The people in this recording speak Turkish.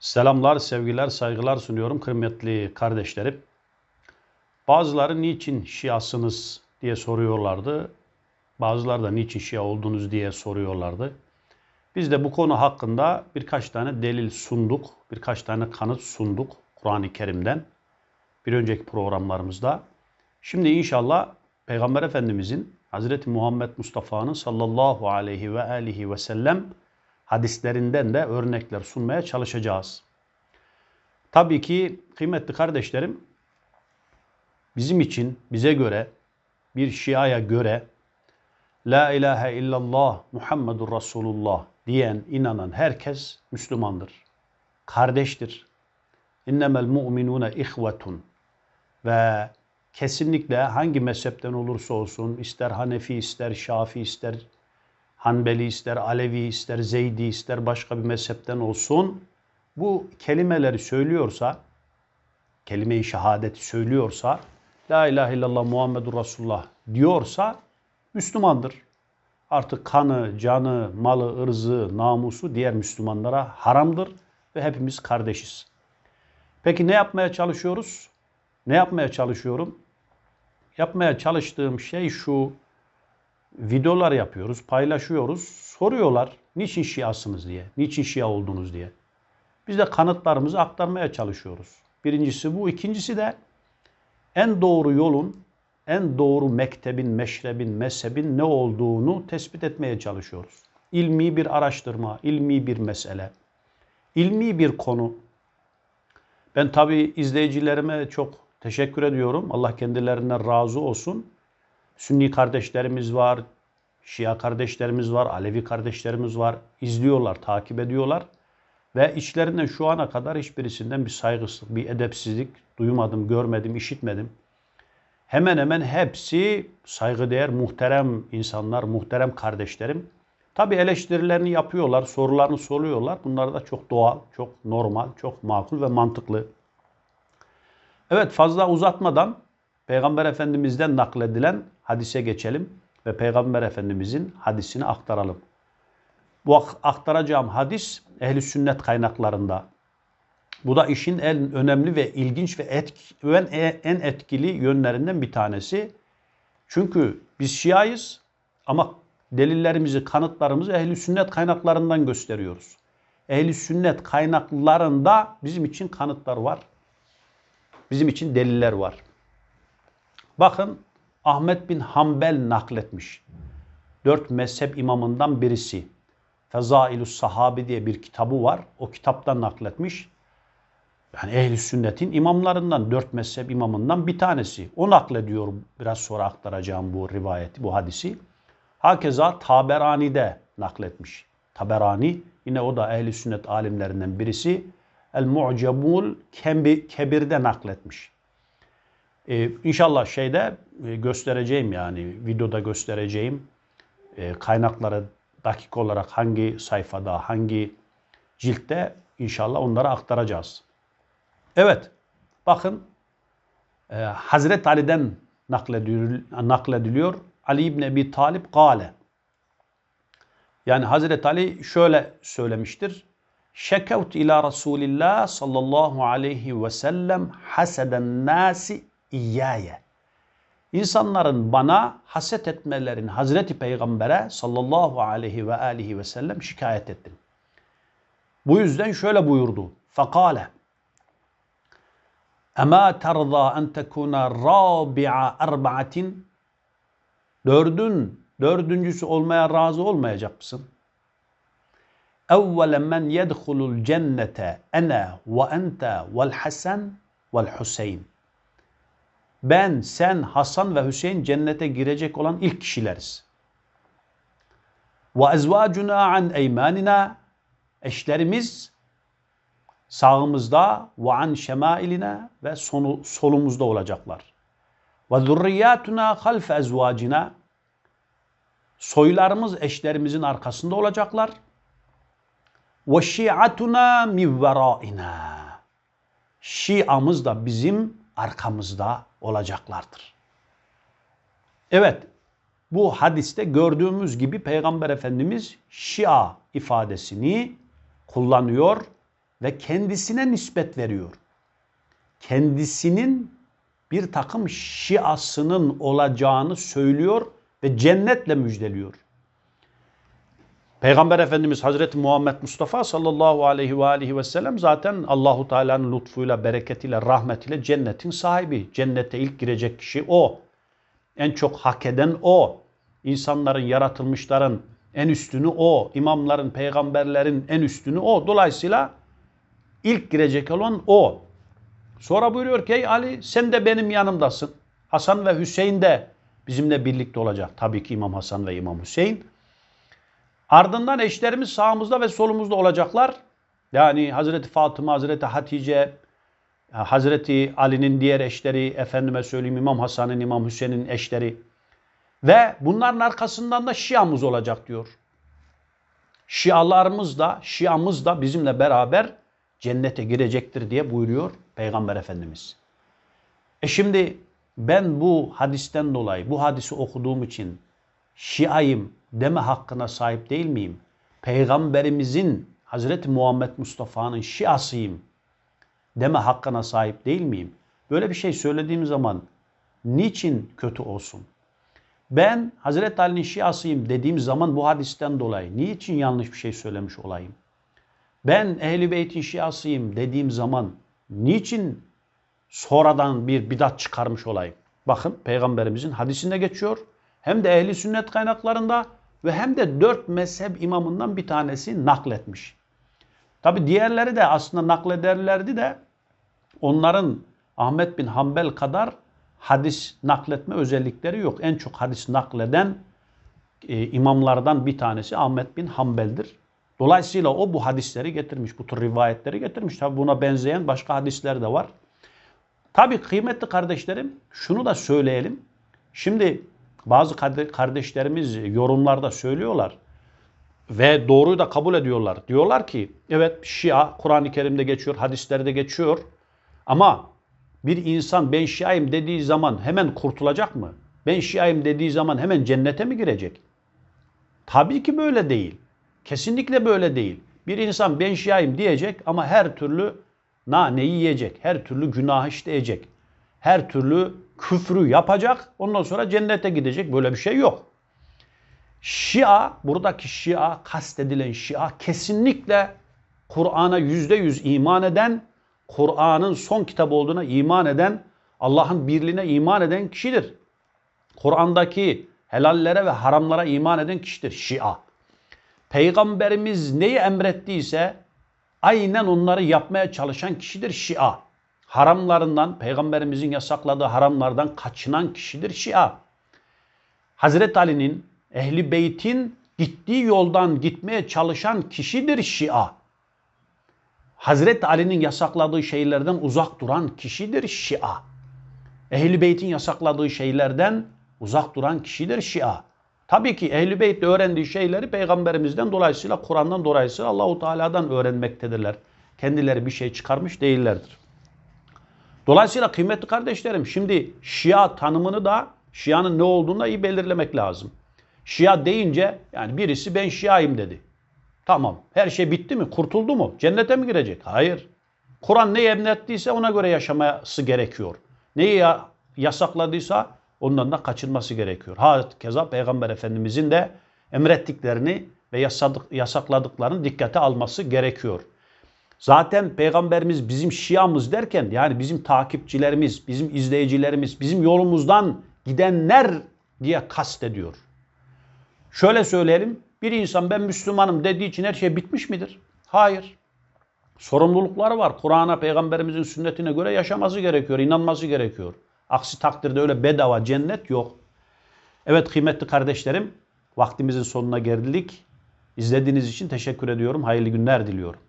Selamlar, sevgiler, saygılar sunuyorum kıymetli kardeşlerim. Bazıları niçin Şiasınız diye soruyorlardı. Bazıları da niçin Şia oldunuz diye soruyorlardı. Biz de bu konu hakkında birkaç tane delil sunduk, birkaç tane kanıt sunduk Kur'an-ı Kerim'den bir önceki programlarımızda. Şimdi inşallah Peygamber Efendimizin Hazreti Muhammed Mustafa'nın sallallahu aleyhi ve aleyhi ve sellem hadislerinden de örnekler sunmaya çalışacağız. Tabii ki kıymetli kardeşlerim bizim için bize göre bir Şia'ya göre La ilahe illallah Muhammedur Resulullah diyen inanan herkes Müslümandır. Kardeştir. İnnemel mu'minune ihvetun. Ve kesinlikle hangi mezhepten olursa olsun ister Hanefi ister Şafi ister Hanbeli ister Alevi ister Zeydi ister başka bir mezhepten olsun bu kelimeleri söylüyorsa kelime-i şehadeti söylüyorsa La ilahe illallah Muhammedur Resulullah diyorsa Müslümandır. Artık kanı, canı, malı, ırzı, namusu diğer Müslümanlara haramdır ve hepimiz kardeşiz. Peki ne yapmaya çalışıyoruz? Ne yapmaya çalışıyorum? Yapmaya çalıştığım şey şu. Videolar yapıyoruz, paylaşıyoruz. Soruyorlar niçin Şiasınız diye, niçin Şia oldunuz diye. Biz de kanıtlarımızı aktarmaya çalışıyoruz. Birincisi bu. ikincisi de en doğru yolun, en doğru mektebin, meşrebin, mezhebin ne olduğunu tespit etmeye çalışıyoruz. İlmi bir araştırma, ilmi bir mesele, ilmi bir konu. Ben tabi izleyicilerime çok teşekkür ediyorum. Allah kendilerinden razı olsun. Sünni kardeşlerimiz var, Şia kardeşlerimiz var, Alevi kardeşlerimiz var. İzliyorlar, takip ediyorlar. Ve içlerinden şu ana kadar hiçbirisinden bir saygısızlık, bir edepsizlik duymadım, görmedim, işitmedim. Hemen hemen hepsi saygıdeğer, muhterem insanlar, muhterem kardeşlerim. Tabi eleştirilerini yapıyorlar, sorularını soruyorlar. Bunlar da çok doğal, çok normal, çok makul ve mantıklı. Evet fazla uzatmadan Peygamber Efendimiz'den nakledilen hadise geçelim ve Peygamber Efendimiz'in hadisini aktaralım. Bu aktaracağım hadis ehli sünnet kaynaklarında. Bu da işin en önemli ve ilginç ve etki, en etkili yönlerinden bir tanesi. Çünkü biz Şiayız ama delillerimizi, kanıtlarımızı ehli sünnet kaynaklarından gösteriyoruz. Ehli sünnet kaynaklarında bizim için kanıtlar var. Bizim için deliller var. Bakın Ahmet bin Hanbel nakletmiş. Dört mezhep imamından birisi. Fezailus Sahabi diye bir kitabı var. O kitaptan nakletmiş. Yani ehli sünnetin imamlarından, dört mezhep imamından bir tanesi. O naklediyor biraz sonra aktaracağım bu rivayeti, bu hadisi. Hakeza Taberani'de nakletmiş. Taberani yine o da ehli sünnet alimlerinden birisi. El-Mu'cebul Kebir'de nakletmiş. Ee, inşallah şeyde e, göstereceğim yani videoda göstereceğim e, kaynakları dakik olarak hangi sayfada, hangi ciltte inşallah onları aktaracağız. Evet, bakın e, Hazreti Ali'den naklediliyor, naklediliyor. Ali İbni Ebi Talip gale. Yani Hazreti Ali şöyle söylemiştir. Şekevt ila Resulillah sallallahu aleyhi ve sellem haseden nasi iyyâye. İnsanların bana haset etmelerini Hazreti Peygamber'e sallallahu aleyhi ve aleyhi ve sellem şikayet ettim. Bu yüzden şöyle buyurdu. Fakale Ema terza en tekuna rabi'a erba'atin Dördün, dördüncüsü olmaya razı olmayacak mısın? Evvelen men yedhulul cennete ene ve ente vel hasen vel huseyn ben, sen, Hasan ve Hüseyin cennete girecek olan ilk kişileriz. Ve ezvacuna an eymanina eşlerimiz sağımızda ve an şemailina ve sonu, solumuzda olacaklar. Ve zurriyatuna halfe ezvacina soylarımız eşlerimizin arkasında olacaklar. Ve şiatuna mivveraina Şiamız da bizim arkamızda olacaklardır. Evet, bu hadiste gördüğümüz gibi Peygamber Efendimiz Şia ifadesini kullanıyor ve kendisine nispet veriyor. Kendisinin bir takım şiasının olacağını söylüyor ve cennetle müjdeliyor. Peygamber Efendimiz Hazreti Muhammed Mustafa sallallahu aleyhi ve aleyhi ve sellem zaten Allahu Teala'nın lütfuyla, bereketiyle, rahmetiyle cennetin sahibi. Cennete ilk girecek kişi o. En çok hak eden o. İnsanların, yaratılmışların en üstünü o. İmamların, peygamberlerin en üstünü o. Dolayısıyla ilk girecek olan o. Sonra buyuruyor ki ey Ali sen de benim yanımdasın. Hasan ve Hüseyin de bizimle birlikte olacak. Tabii ki İmam Hasan ve İmam Hüseyin. Ardından eşlerimiz sağımızda ve solumuzda olacaklar. Yani Hazreti Fatıma, Hazreti Hatice, Hazreti Ali'nin diğer eşleri, efendime söyleyeyim İmam Hasan'ın, İmam Hüseyin'in eşleri. Ve bunların arkasından da Şia'mız olacak diyor. Şialarımız da, Şiamız da bizimle beraber cennete girecektir diye buyuruyor Peygamber Efendimiz. E şimdi ben bu hadisten dolayı, bu hadisi okuduğum için Şiayım deme hakkına sahip değil miyim? Peygamberimizin Hazreti Muhammed Mustafa'nın Şiasıyım deme hakkına sahip değil miyim? Böyle bir şey söylediğim zaman niçin kötü olsun? Ben Hazreti Ali'nin Şiasıyım dediğim zaman bu hadisten dolayı niçin yanlış bir şey söylemiş olayım? Ben Ehl-i Beyt'in Şiasıyım dediğim zaman niçin sonradan bir bidat çıkarmış olayım? Bakın Peygamberimizin hadisinde geçiyor. Hem de ehli sünnet kaynaklarında ve hem de dört mezhep imamından bir tanesi nakletmiş. Tabi diğerleri de aslında naklederlerdi de onların Ahmet bin Hanbel kadar hadis nakletme özellikleri yok. En çok hadis nakleden e, imamlardan bir tanesi Ahmet bin Hanbel'dir. Dolayısıyla o bu hadisleri getirmiş, bu tür rivayetleri getirmiş. Tabi buna benzeyen başka hadisler de var. Tabi kıymetli kardeşlerim şunu da söyleyelim. Şimdi bazı kardeşlerimiz yorumlarda söylüyorlar ve doğruyu da kabul ediyorlar. Diyorlar ki evet Şia Kur'an-ı Kerim'de geçiyor, hadislerde geçiyor ama bir insan ben Şia'yım dediği zaman hemen kurtulacak mı? Ben Şia'yım dediği zaman hemen cennete mi girecek? Tabii ki böyle değil. Kesinlikle böyle değil. Bir insan ben Şia'yım diyecek ama her türlü naneyi yiyecek. Her türlü günah işleyecek. Her türlü küfrü yapacak. Ondan sonra cennete gidecek. Böyle bir şey yok. Şia, buradaki Şia, kastedilen Şia kesinlikle Kur'an'a yüzde yüz iman eden, Kur'an'ın son kitap olduğuna iman eden, Allah'ın birliğine iman eden kişidir. Kur'an'daki helallere ve haramlara iman eden kişidir Şia. Peygamberimiz neyi emrettiyse aynen onları yapmaya çalışan kişidir Şia. Haramlarından, peygamberimizin yasakladığı haramlardan kaçınan kişidir Şia. Hazreti Ali'nin, Ehli Beyt'in gittiği yoldan gitmeye çalışan kişidir Şia. Hazreti Ali'nin yasakladığı şeylerden uzak duran kişidir Şia. Ehli Beyt'in yasakladığı şeylerden uzak duran kişidir Şia. Tabii ki Ehl-i Beyt öğrendiği şeyleri peygamberimizden dolayısıyla Kur'an'dan dolayısıyla Allahu Teala'dan öğrenmektedirler. Kendileri bir şey çıkarmış değillerdir. Dolayısıyla kıymetli kardeşlerim şimdi Şia tanımını da Şia'nın ne olduğunu da iyi belirlemek lazım. Şia deyince yani birisi ben Şia'yım dedi. Tamam her şey bitti mi? Kurtuldu mu? Cennete mi girecek? Hayır. Kur'an neyi emrettiyse ona göre yaşaması gerekiyor. Neyi yasakladıysa ondan da kaçınması gerekiyor. Ha keza Peygamber Efendimizin de emrettiklerini ve yasakladıklarını dikkate alması gerekiyor. Zaten Peygamberimiz bizim şiamız derken yani bizim takipçilerimiz, bizim izleyicilerimiz, bizim yolumuzdan gidenler diye kastediyor. Şöyle söyleyelim, bir insan ben Müslümanım dediği için her şey bitmiş midir? Hayır. Sorumlulukları var. Kur'an'a, Peygamberimizin sünnetine göre yaşaması gerekiyor, inanması gerekiyor. Aksi takdirde öyle bedava cennet yok. Evet kıymetli kardeşlerim, vaktimizin sonuna geldik. İzlediğiniz için teşekkür ediyorum. Hayırlı günler diliyorum.